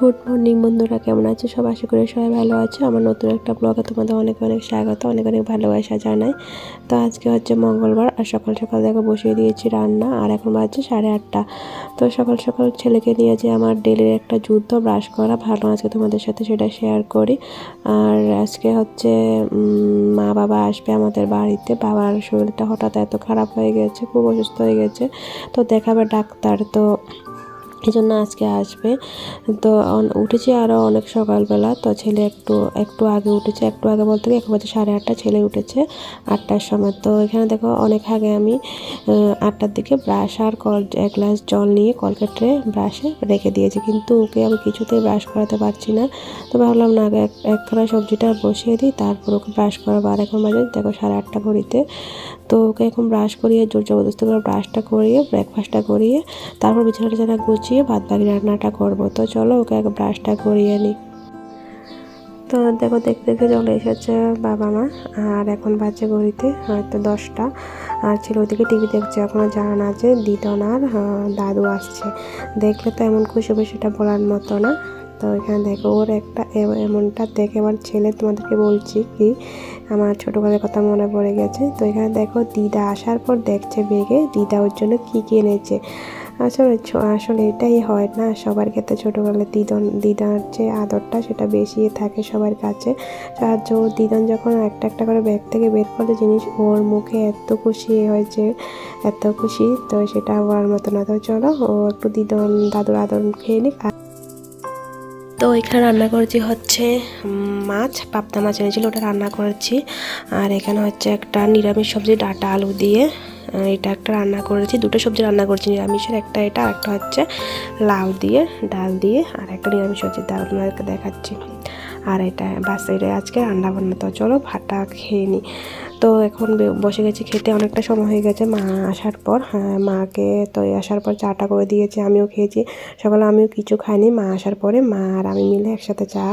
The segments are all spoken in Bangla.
গুড মর্নিং বন্ধুরা, কেমন আছো? সব আশা করি সবাই ভালো আছো। আমার নতুন একটা ব্লগে তোমাদের অনেক অনেক স্বাগত, অনেক অনেক ভালোবাসা জানাই। তো আজকে হচ্ছে মঙ্গলবার, আর সকাল সকাল দেখো বসিয়ে দিয়েছি রান্না, আর এখন বাজছে সাড়ে আটটা। তো সকাল সকাল ছেলেকে নিয়ে যে আমার ডেলির একটা যুদ্ধ ব্রাশ করা, ভালো আজকে তোমাদের সাথে সেটা শেয়ার করি। আর আজকে হচ্ছে মা বাবা আসবে আমাদের বাড়িতে। বাবার শরীরটা হঠাৎ এত খারাপ হয়ে গেছে, খুব অসুস্থ হয়ে গেছে। তো দেখাবে ডাক্তার। তো এই জন্য আজকে আসবে। তো উঠেছি আরও অনেক সকালবেলা। তো ছেলে একটু একটু আগে উঠেছে, একটু আগে বলতে গিয়ে এখন সাড়ে আটটা, ছেলে উঠেছে আটটার সময়। তো এখানে দেখো অনেক আগে আমি আটটার দিকে ব্রাশ আর কল, এক গ্লাস জল নিয়ে কলকেটে ব্রাশে রেখে দিয়েছি। কিন্তু ওকে আমি কিছুতেই ব্রাশ করাতে পারছি না। তো ভাবলাম না, আগে একখানা সবজিটা বসিয়ে দিই, তারপর ওকে ব্রাশ করাবো। আর এখন বাজে দেখো সাড়ে আটটা ঘড়িতে। তো ওকে এখন ব্রাশ করিয়ে জোর জবরদস্তি করে ব্রাশটা করিয়ে ব্রেকফাস্টটা করিয়ে, তারপর বিছানা টিছানা গুছিয়ে ভাত বাকি রান্নাটা করব। তো চলো ওকে এক ব্রাশটা করিয়ে নিই তো দেখো, দেখতে দেখতে চলে এসেছে বাবা মা, আর এখন বাজে ঘড়িতে, হয়তো দশটা। আর ছেলে ওদিকে টিভি দেখছে এখনও জানা না যে দিদন আর দাদু আসছে। দেখলে তো এমন খুশি সেটা বলার মতো না। তো এখানে দেখো, ওর একটা এমনটা দেখে আমার ছেলে তোমাদেরকে বলছি কি, আমার ছোটোবেলার কথা মনে পড়ে গেছে। তো এখানে দেখো, দিদা আসার পর দেখছে বেগে দিদা ওর জন্য কী কী এনেছে। আসলে আসলে এটাই হয় না। সবার ক্ষেত্রে ছোটোবেলায় দিদন দিদার যে আদরটা সেটা বেশি থাকে সবার কাছে। আর দিদন যখন একটা একটা করে ব্যাগ থেকে বের করে জিনিস ওর মুখে এত খুশি হয়েছে এত খুশি, তো সেটা আবার মতো না। তো চলো, ও একটু দিদন দাদুর আদর খেয়ে নিক। তো এখানে রান্না করেছি হচ্ছে মাছ পাপ্তা মাছ এনেছিল, ওটা রান্না করেছি। আর এখানে হচ্ছে একটা নিরামিষ সবজি, ডাটা, আলু দিয়ে এটা একটা রান্না করেছি। দুটো সবজি রান্না করেছি, নিরামিষের একটা এটা, আর একটা হচ্ছে লাউ দিয়ে, ডাল দিয়ে, আর একটা নিরামিষ সবজি ডাল আপনাদেরকে দেখাচ্ছি। আর এটা বাস এটাই আজকে রান্না বান্না। তো চলো ভাতটা খেয়ে নিই তো এখন বসে গেছি খেতে। অনেকটা সময় হয়ে গেছে মা আসার পর। হ্যাঁ, মাকে তো আসার পর চাটা করে দিয়েছে আমিও খেয়েছি। সকালে আমিও কিছু খাইনি মা আসার পরে মা আর আমি মিলে একসাথে চা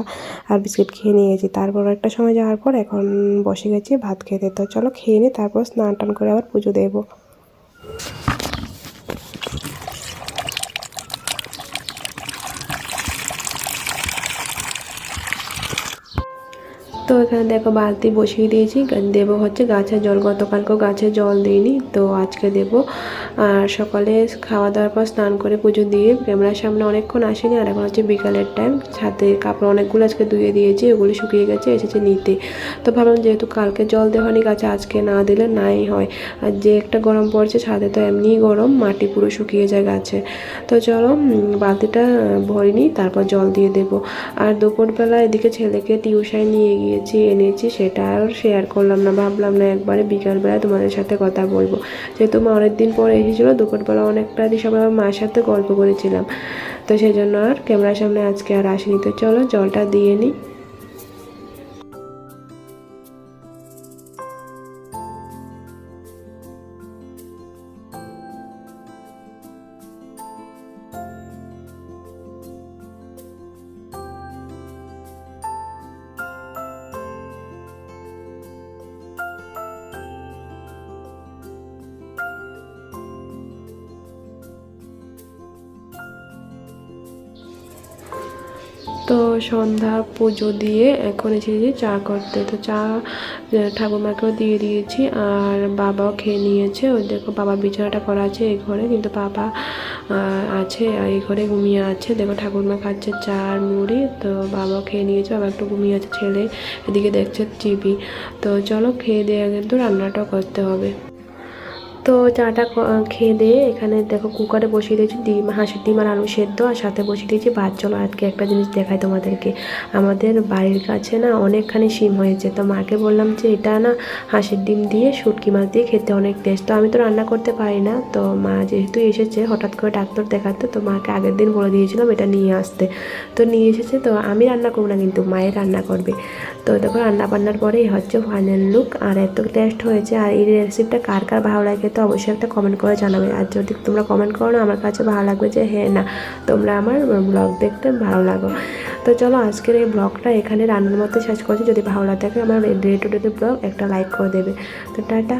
আর বিস্কিট খেয়ে নিয়েছি। তারপর একটা সময় যাওয়ার পর এখন বসে গেছি ভাত খেতে। তো চলো খেয়ে নিই তারপর স্নান টান করে আবার পুজো দেবো। তো এখানে দেখো বালতি বসিয়ে দিয়েছি। দেবো হচ্ছে গাছের জল। গতকালকেও গাছে জল দিইনি, তো আজকে দেব। আর সকালে খাওয়া দাওয়ার পর স্নান করে পুজো দিয়ে ক্যামেরার সামনে অনেকক্ষণ আসেনি, আর এখন হচ্ছে বিকালের টাইম ছাদে কাপড় অনেকগুলো আজকে ধুয়ে দিয়েছি ওগুলো শুকিয়ে গেছে, এসেছে নিতে। তো ভাবলাম যেহেতু কালকে জল দেওয়ানি গাছে আজকে না দিলে নাই হয়। আর যে একটা গরম পড়ছে, ছাদে তো এমনিই গরম, মাটি পুরো শুকিয়ে যায় গাছে। তো চলো বালতিটা ভরিনি তারপর জল দিয়ে দেব। আর দুপুরবেলা এদিকে ছেলেকে টিউশন নিয়ে গিয়ে পেয়েছি এনেছি, সেটা আর শেয়ার করলাম না। ভাবলাম না একবারে বিকালবেলা তোমাদের সাথে কথা বলব। যেহেতু মা অনেকদিন পরে এসেছিল, দুপুরবেলা অনেকটা সবাই মায়ের সাথে গল্প করেছিলাম। তো সেই জন্য আর ক্যামেরার সামনে আজকে আর আসেনি। তো চলো জলটা দিয়ে নিই। তো সন্ধ্যা পুজো দিয়ে এখন এসেছি চা করতে। তো চা ঠাকুমাকেও দিয়ে দিয়েছি আর বাবাও খেয়ে নিয়েছে। ওই দেখো বাবা বিছানাটা করা আছে এই ঘরে, কিন্তু বাবা আছে, আর এই ঘরে ঘুমিয়ে আছে। দেখো ঠাকুরমা খাচ্ছে চা আর মুড়ি, তো বাবাও খেয়ে নিয়েছে। বাবা একটু ঘুমিয়ে আছে, ছেলে এদিকে দেখছে টিভি। তো চলো খেয়ে দিয়ে কিন্তু রান্নাটাও করতে হবে। তো চাটা খেয়ে দিয়ে এখানে দেখো কুকারে বসিয়ে দিয়েছি ডিম, হাঁসের ডিম আর আলু সেদ্ধ। আর সাথে বসিয়ে দিয়েছি ভাত। চলো আজকে একটা জিনিস দেখাই তোমাদেরকে। আমাদের বাড়ির কাছে না অনেকখানি শিম হয়েছে। তো মাকে বললাম যে, এটা না হাঁসের ডিম দিয়ে শুটকি মাছ দিয়ে খেতে অনেক টেস্ট। তো আমি তো রান্না করতে পারি না। তো মা যেহেতু এসেছে, হঠাৎ করে ডাক্তার দেখাতে, তো মাকে আগের দিন বলে দিয়েছিলাম এটা নিয়ে আসতে। তো নিয়ে এসেছে, তো আমি রান্না করব না কিন্তু মায়ের রান্না করবে। তো দেখো রান্না বান্নার পরেই হচ্ছে ফাইনাল লুক আর এত টেস্ট হয়েছে। আর এই রেসিপিটা কার কার ভালো লাগে? তো অবশ্যই একটা কমেন্ট করে জানাবে। আর যদি তোমরা কমেন্ট করো না, আমার কাছে ভালো লাগবে যে হ্যাঁ না, তোমরা আমার ব্লগ দেখতে ভালো লাগো। তো চলো, আজকের এই ব্লগটা এখানে রান্নার মতো শেষ করছি। যদি ভালো লাগে, আমার ডে টু ডে ব্লগ একটা লাইক করে দেবে। তো টাটা।